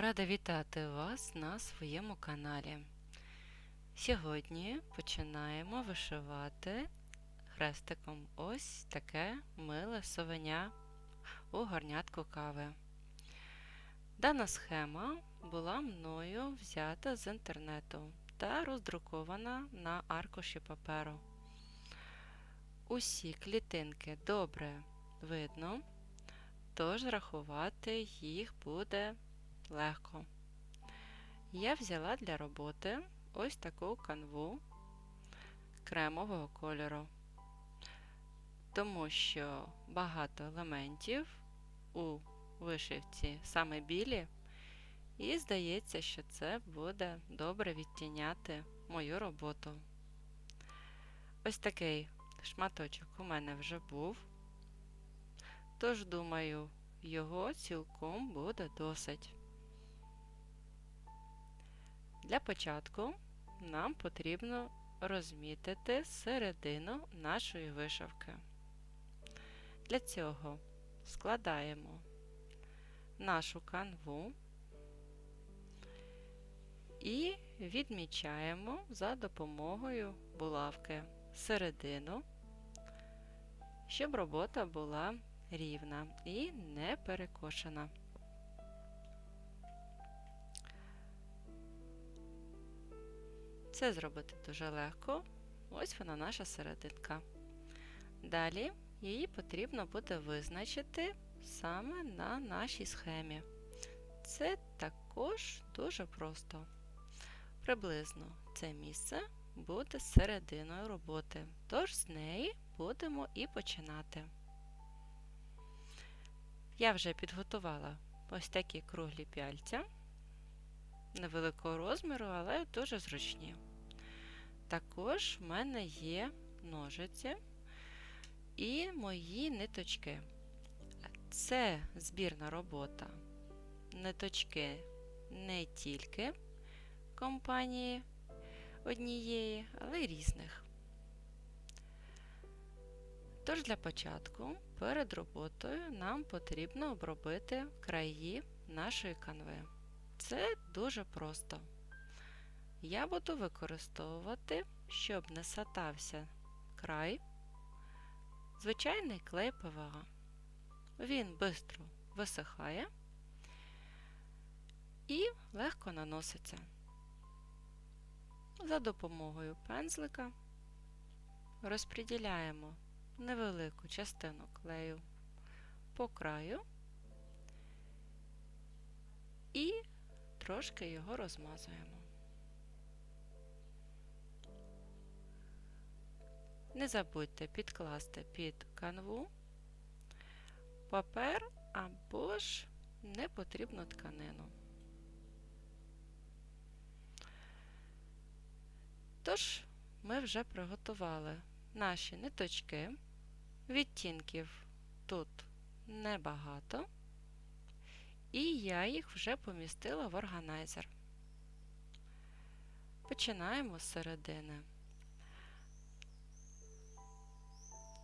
Рада вітати вас на своєму каналі. Сьогодні починаємо вишивати хрестиком ось таке миле совеня у горнятку кави. Дана схема була мною взята з інтернету та роздрукована на аркуші паперу. Усі клітинки добре видно, тож рахувати їх буде легко. Я взяла для роботи ось таку канву кремового кольору, тому що багато елементів у вишивці саме білі, і здається, що це буде добре відтіняти мою роботу. Ось такий шматочок у мене вже був, тож, думаю, його цілком буде досить. Для початку нам потрібно розмітити середину нашої вишивки. Для цього складаємо нашу канву і відмічаємо за допомогою булавки середину, щоб робота була рівна і не перекошена. Це зробити дуже легко. Ось вона наша серединка. Далі її потрібно буде визначити саме на нашій схемі. Це також дуже просто. Приблизно це місце буде серединою роботи, тож з неї будемо і починати. Я вже підготувала ось такі круглі пяльця невеликого розміру, але дуже зручні. Також в мене є ножиці і мої ниточки. Це збірна робота. Ниточки не тільки компанії однієї, але й різних. Тож для початку перед роботою нам потрібно обробити краї нашої канви. Це дуже просто. Я буду використовувати, щоб не сатався край, звичайний клей ПВА. Він швидко висихає і легко наноситься. За допомогою пензлика розподіляємо невелику частину клею по краю і трошки його розмазуємо. Не забудьте підкласти під канву папер або ж непотрібну тканину. Тож, ми вже приготували наші ниточки, відтінків тут небагато, і я їх вже помістила в органайзер. Починаємо з середини.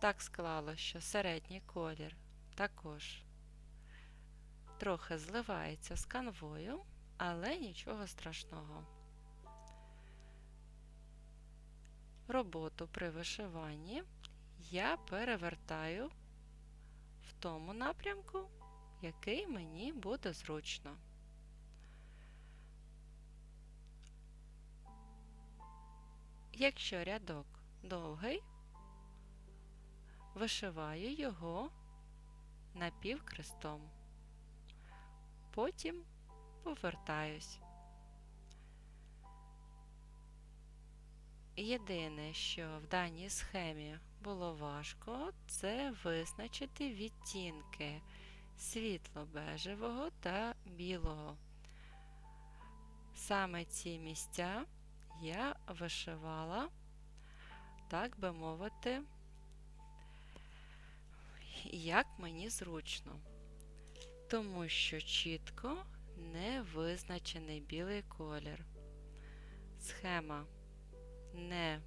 Так склало, що середній колір також трохи зливається з канвою, але нічого страшного. Роботу при вишиванні я перевертаю в тому напрямку, який мені буде зручно. Якщо рядок довгий, вишиваю його напівкрестом. Потім повертаюсь. Єдине, що в даній схемі було важко, це визначити відтінки світло-бежевого та білого. Саме ці місця я вишивала, так би мовити, як мені зручно, тому що чітко не визначений білий колір. Схема не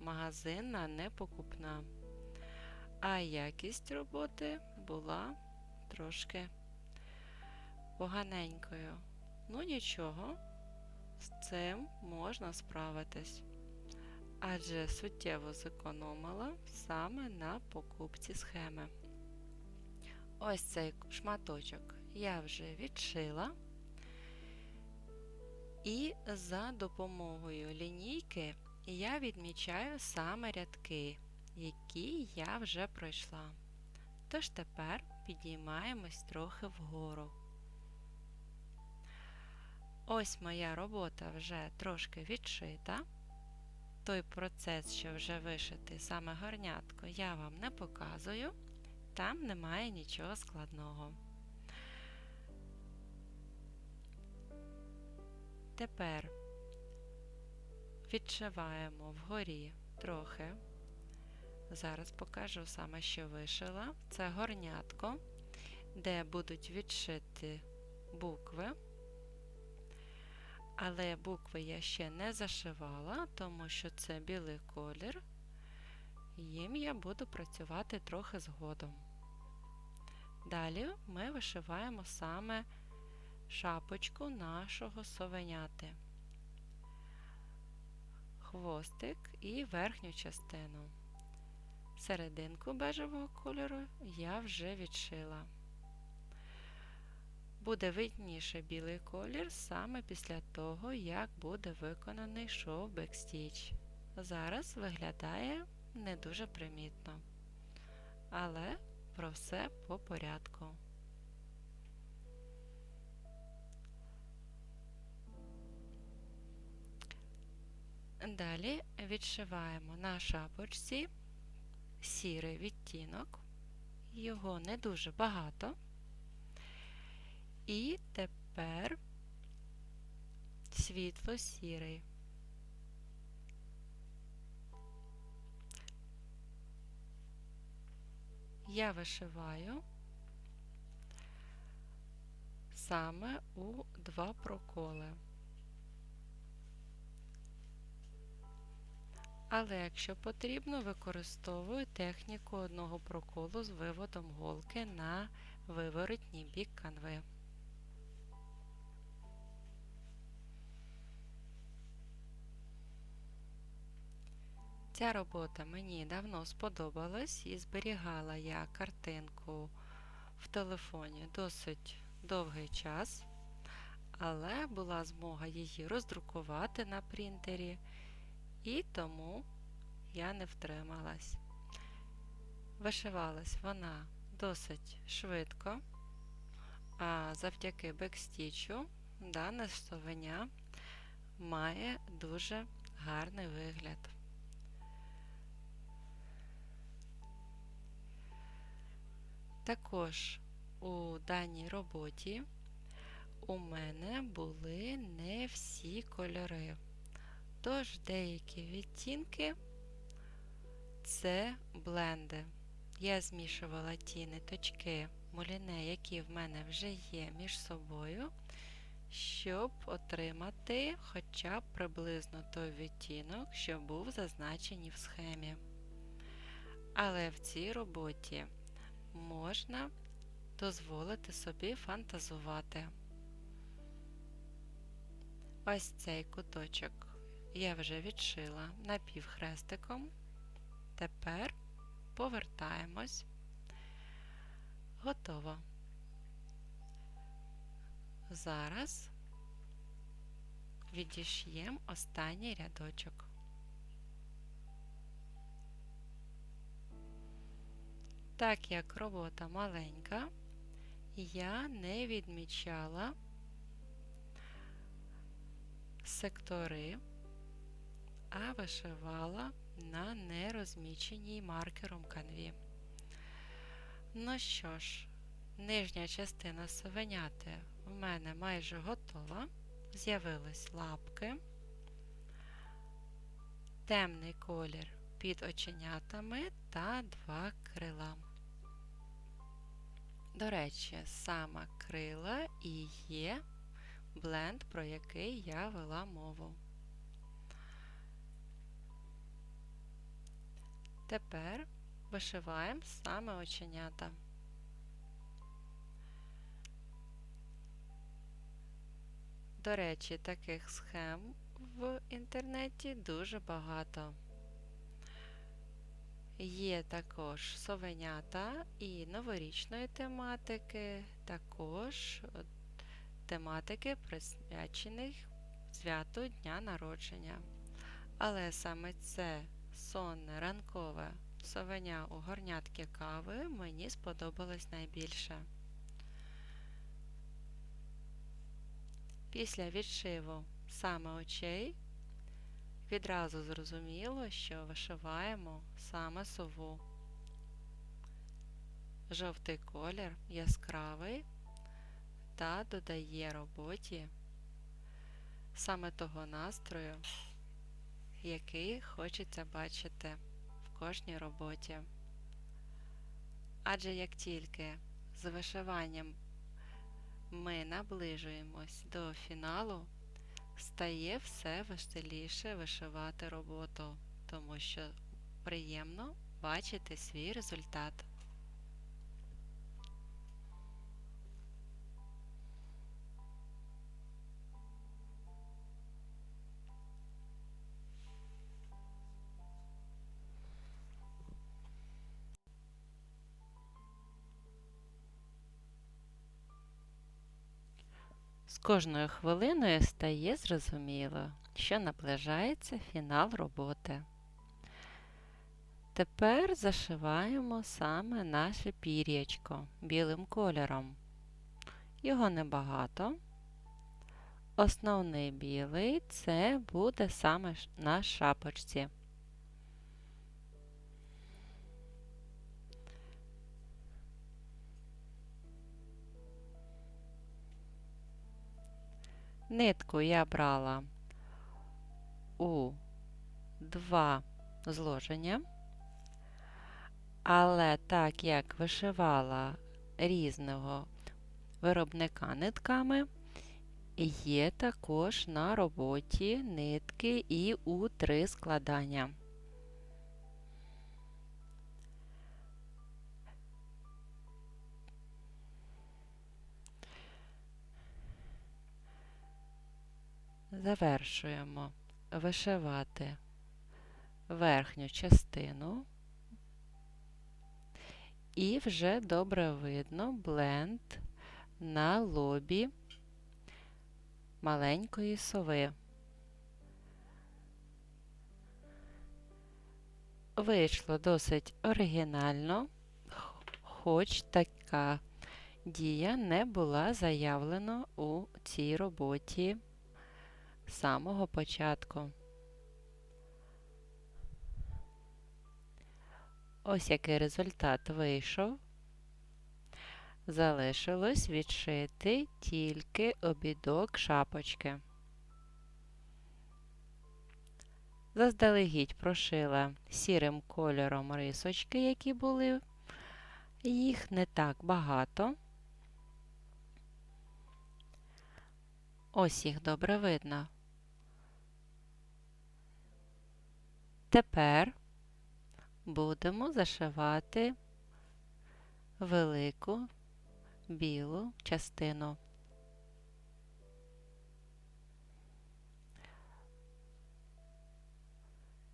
магазинна, не покупна, а якість роботи була трошки поганенькою. Ну нічого, з цим можна справитись. Адже суттєво зекономила саме на покупці схеми. Ось цей шматочок я вже відшила. І за допомогою лінійки я відмічаю саме рядки, які я вже пройшла. Тож тепер підіймаємось трохи вгору. Ось моя робота вже трошки відшита. Той процес, що вже вишитий саме горнятко, я вам не показую, там немає нічого складного. Тепер відшиваємо вгорі трохи. Зараз покажу саме, що вишила. Це горнятко, де будуть відшити букви. Але букви я ще не зашивала, тому що це білий колір. Їм я буду працювати трохи згодом. Далі ми вишиваємо саме шапочку нашого совеняти, хвостик і верхню частину. Серединку бежевого кольору я вже відшила. Буде видніше білий колір саме після того, як буде виконаний шов бекстіч. Зараз виглядає не дуже примітно. Але про все по порядку. Далі відшиваємо на шапочці сірий відтінок, його не дуже багато. І тепер світло-сірий. Я вишиваю саме у два проколи. Але якщо потрібно, використовую техніку одного проколу з виводом голки на виворотній бік канви. Ця робота мені давно сподобалась і зберігала я картинку в телефоні досить довгий час, але була змога її роздрукувати на принтері, і тому я не втрималась. Вишивалась вона досить швидко, а завдяки бекстічу дане совеня має дуже гарний вигляд. Також у даній роботі у мене були не всі кольори. Тож деякі відтінки це бленди. Я змішувала ті ниточки муліне, які в мене вже є між собою, щоб отримати хоча б приблизно той відтінок, що був зазначений в схемі. Але в цій роботі можна дозволити собі фантазувати. Ось цей куточок я вже відшила напівхрестиком. Тепер повертаємось. Готово. Зараз відіш'ємо останній рядочок. Так як робота маленька, я не відмічала сектори, а вишивала на нерозміченій маркером канві. Ну що ж, нижня частина совеняти в мене майже готова. З'явились лапки, темний колір під оченятами та два крила. До речі, саме крила і є бленд, про який я вела мову. Тепер вишиваємо саме оченята. До речі, таких схем в інтернеті дуже багато. Є також совенята і новорічної тематики, також е, тематики, присвячених святу Дня народження. Але саме це сонне ранкове совеня у горнятки кави мені сподобалось найбільше. Після відшиву саме очей відразу зрозуміло, що вишиваємо саме сову. Жовтий колір яскравий та додає роботі саме того настрою, який хочеться бачити в кожній роботі. Адже як тільки з вишиванням ми наближуємось до фіналу, стає все веселіше вишивати роботу, тому що приємно бачити свій результат. Кожною хвилиною стає зрозуміло, що наближається фінал роботи. Тепер зашиваємо саме наше пір'ячко білим кольором. Його небагато. Основний білий це буде саме на шапочці. Нитку я брала у два зложення, але так як вишивала різного виробника нитками, є також на роботі нитки і у три складання. Завершуємо вишивати верхню частину, і вже добре видно бленд на лобі маленької сови. Вийшло досить оригінально, хоч така дія не була заявлена у цій роботі самого початку. Ось який результат вийшов. Залишилось відшити тільки обідок шапочки. Заздалегідь прошила сірим кольором рисочки, які були, їх не так багато. Ось їх добре видно. Тепер будемо зашивати велику білу частину.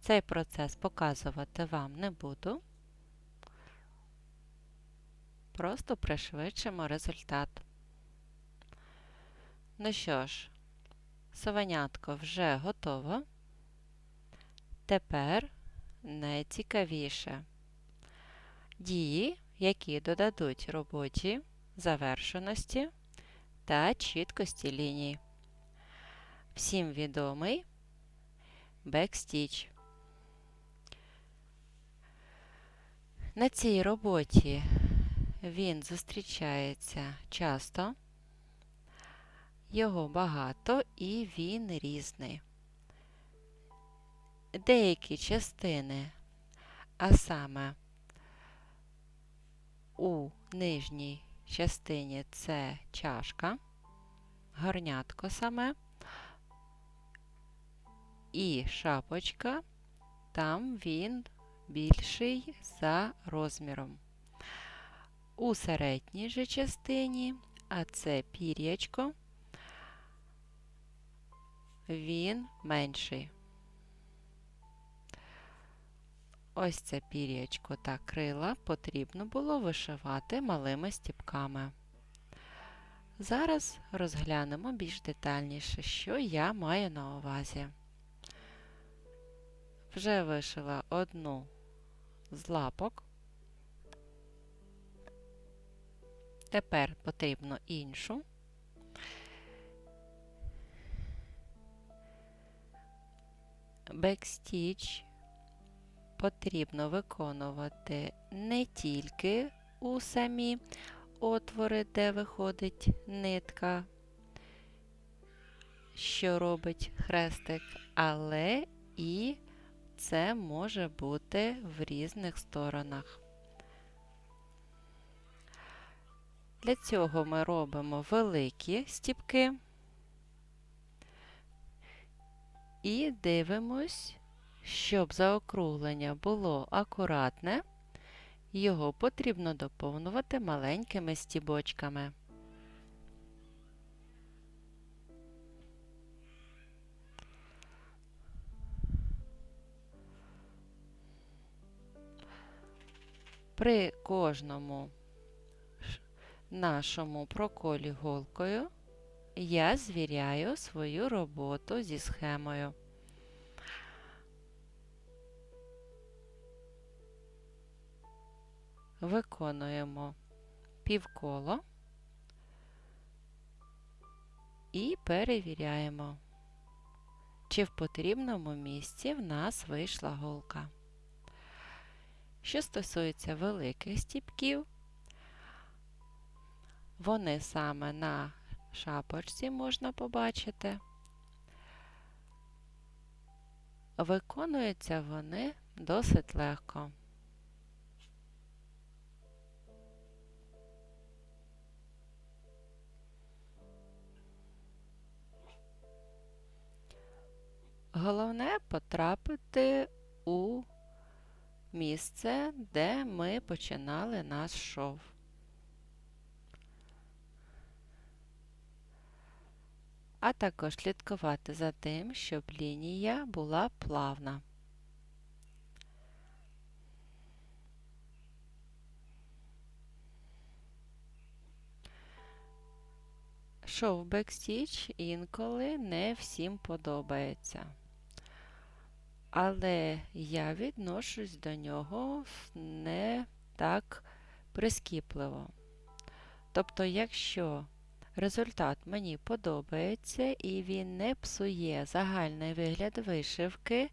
Цей процес показувати вам не буду. Просто пришвидшимо результат. Ну що ж, совенятко вже готово. Тепер найцікавіше дії, які додадуть роботі завершеності та чіткості ліній. Всім відомий бекстіч. На цій роботі він зустрічається часто, його багато і він різний. Деякі частини, а саме у нижній частині це чашка, горнятко саме і шапочка, там він більший за розміром. У середній же частині, а це пір'ячко, він менший. Ось це пір'ячко та крила потрібно було вишивати малими стіпками. Зараз розглянемо більш детальніше, що я маю на увазі. Вже вишила одну з лапок. Тепер потрібно іншу. Бекстіч потрібно виконувати не тільки у самі отвори, де виходить нитка, що робить хрестик, але і це може бути в різних сторонах. Для цього ми робимо великі стіпки і дивимось, щоб заокруглення було акуратне, його потрібно доповнювати маленькими стібочками. При кожному нашому проколі голкою я звіряю свою роботу зі схемою. Виконуємо півколо і перевіряємо, чи в потрібному місці в нас вийшла голка. Що стосується великих стіпків, вони саме на шапочці можна побачити. Виконуються вони досить легко. Головне потрапити у місце, де ми починали наш шов. А також слідкувати за тим, щоб лінія була плавна. Шов бекстіч інколи не всім подобається але я відношусь до нього не так прискіпливо. Тобто, якщо результат мені подобається і він не псує загальний вигляд вишивки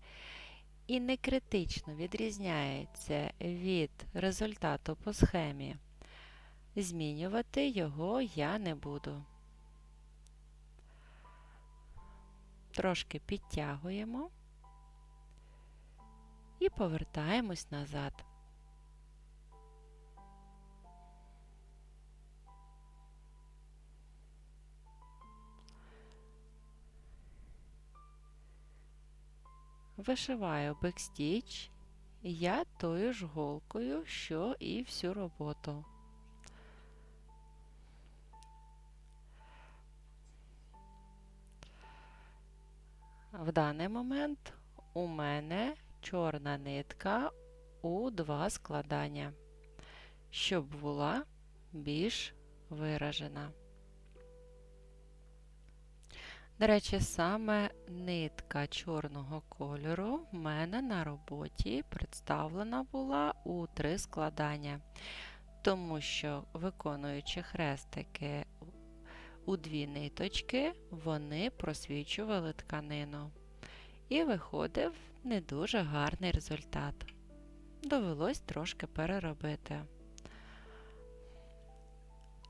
і не критично відрізняється від результату по схемі, змінювати його я не буду. Трошки підтягуємо і повертаємось назад. Вишиваю бекстіч я тою ж голкою, що і всю роботу. В даний момент у мене чорна нитка у два складання, щоб була більш виражена. До речі, саме нитка чорного кольору в мене на роботі представлена була у три складання, тому що, виконуючи хрестики у дві ниточки, вони просвічували тканину. І виходив не дуже гарний результат. Довелось трошки переробити.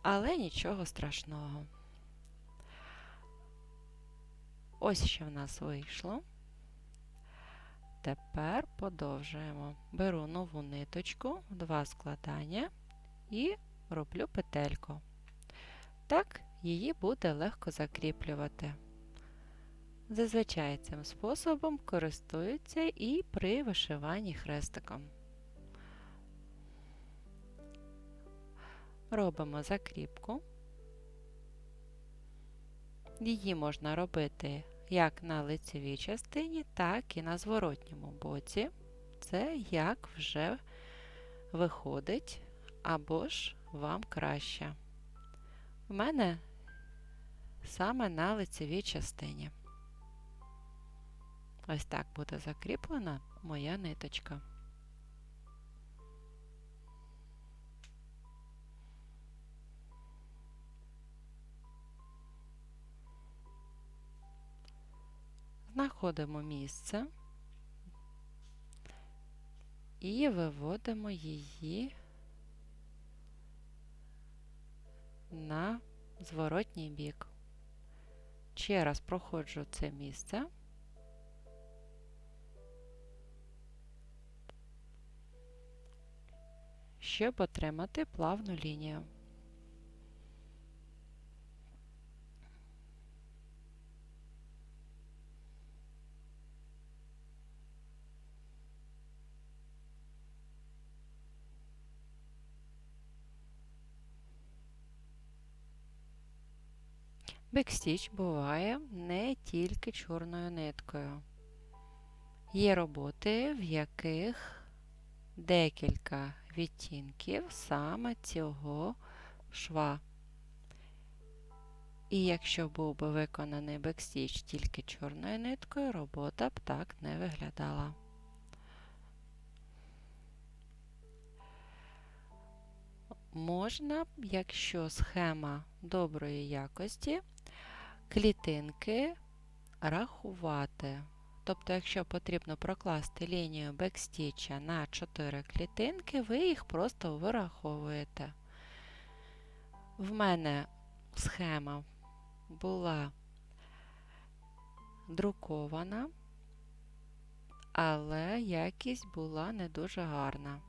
Але нічого страшного. Ось що в нас вийшло. Тепер подовжуємо. Беру нову ниточку, два складання і роблю петельку. Так, її буде легко закріплювати. Зазвичай цим способом користуються і при вишиванні хрестиком. Робимо закріпку. Її можна робити як на лицевій частині, так і на зворотньому боці. Це як вже виходить, або ж вам краще. У мене саме на лицевій частині. Ось так буде закріплена моя ниточка. Знаходимо місце і виводимо її на зворотній бік. Ще раз проходжу це місце. Щоб отримати плавну лінію. Бекстіч буває не тільки чорною ниткою. Є роботи, в яких декілька відтінків саме цього шва. І якщо був би виконаний бекстіч тільки чорною ниткою, робота б так не виглядала. Можна, якщо схема доброї якості, клітинки рахувати. Тобто, якщо потрібно прокласти лінію бекстіча на 4 клітинки, ви їх просто вираховуєте. В мене схема була друкована, але якість була не дуже гарна.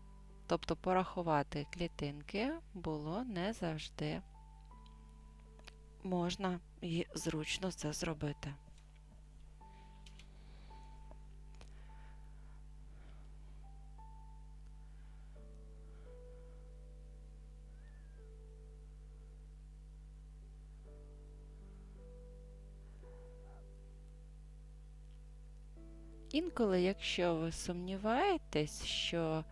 Тобто порахувати клітинки було не завжди можна і зручно це зробити. Інколи, якщо ви сумніваєтесь, що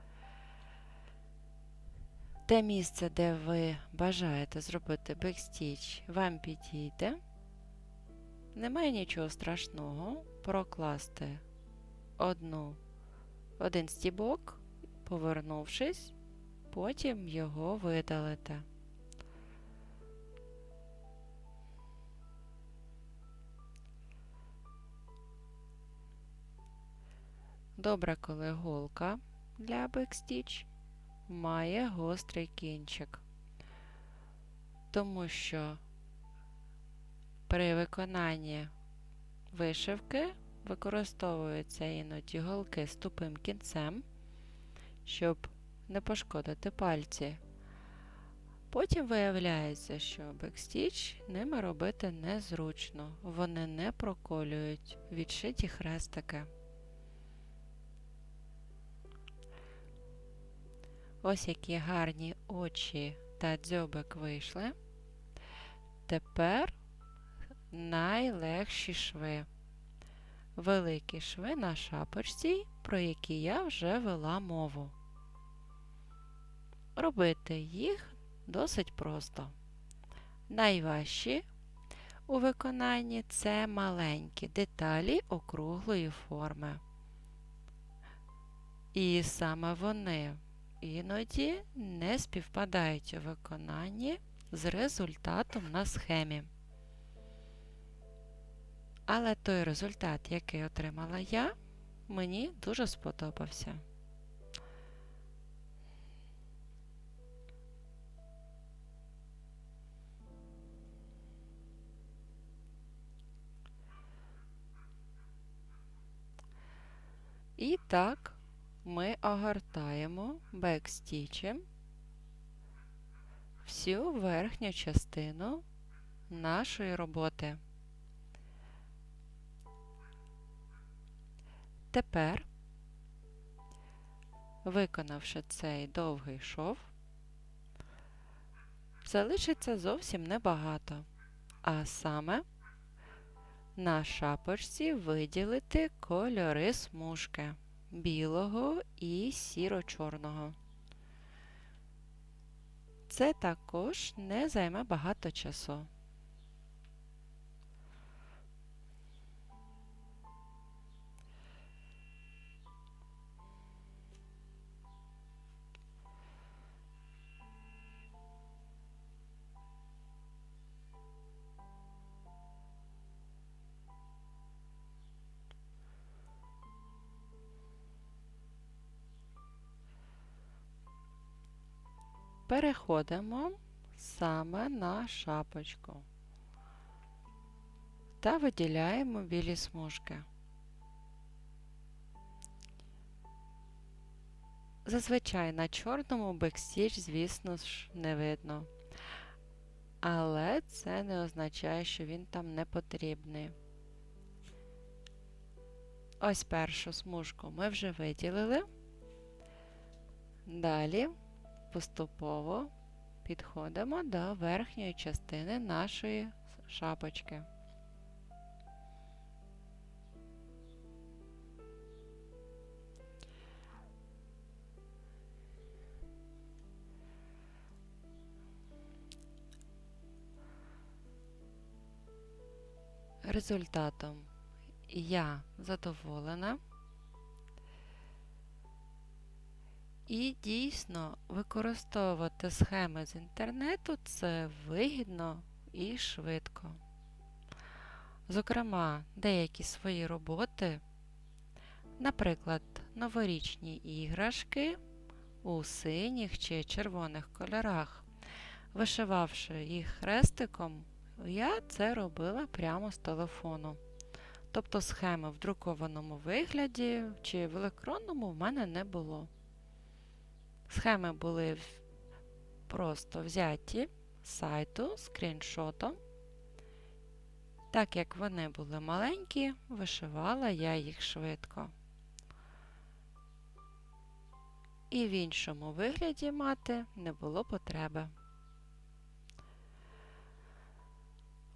те місце, де ви бажаєте зробити бекстіч, вам підійде, немає нічого страшного прокласти одну, один стібок, повернувшись, потім його видалите. Добре, коли голка для бекстіч має гострий кінчик, тому що при виконанні вишивки використовуються іноді голки з тупим кінцем, щоб не пошкодити пальці. Потім виявляється, що бекстіч ними робити незручно, вони не проколюють відшиті хрестики. Ось які гарні очі та дзьобик вийшли. Тепер найлегші шви. Великі шви на шапочці, про які я вже вела мову. Робити їх досить просто. Найважчі у виконанні це маленькі деталі округлої форми. І саме вони іноді не співпадають у виконанні з результатом на схемі. Але той результат, який отримала я, мені дуже сподобався. І так, ми огортаємо бекстічем всю верхню частину нашої роботи. Тепер, виконавши цей довгий шов, залишиться зовсім небагато, а саме на шапочці виділити кольори смужки білого і сіро-чорного. Це також не займе багато часу. Переходимо саме на шапочку та виділяємо білі смужки. Зазвичай на чорному бекстіч, звісно ж, не видно. Але це не означає, що він там не потрібний. Ось першу смужку ми вже виділили. Далі поступово підходимо до верхньої частини нашої шапочки. Результатом я задоволена. І дійсно використовувати схеми з інтернету це вигідно і швидко. Зокрема, деякі свої роботи, наприклад, новорічні іграшки у синіх чи червоних кольорах, вишивавши їх хрестиком, я це робила прямо з телефону. Тобто схеми в друкованому вигляді чи в електронному в мене не було. Схеми були просто взяті з сайту скріншотом. Так як вони були маленькі, вишивала я їх швидко. І в іншому вигляді мати не було потреби.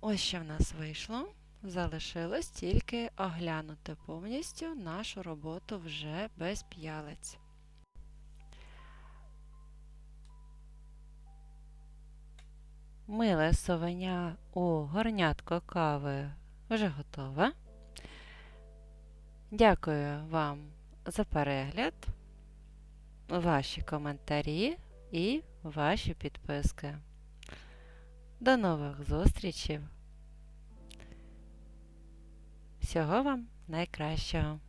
Ось що в нас вийшло. Залишилось тільки оглянути повністю нашу роботу вже без п'ялиць. Миле совеня у горнятко кави вже готове. Дякую вам за перегляд, ваші коментарі і ваші підписки. До нових зустрічей! Всього вам найкращого!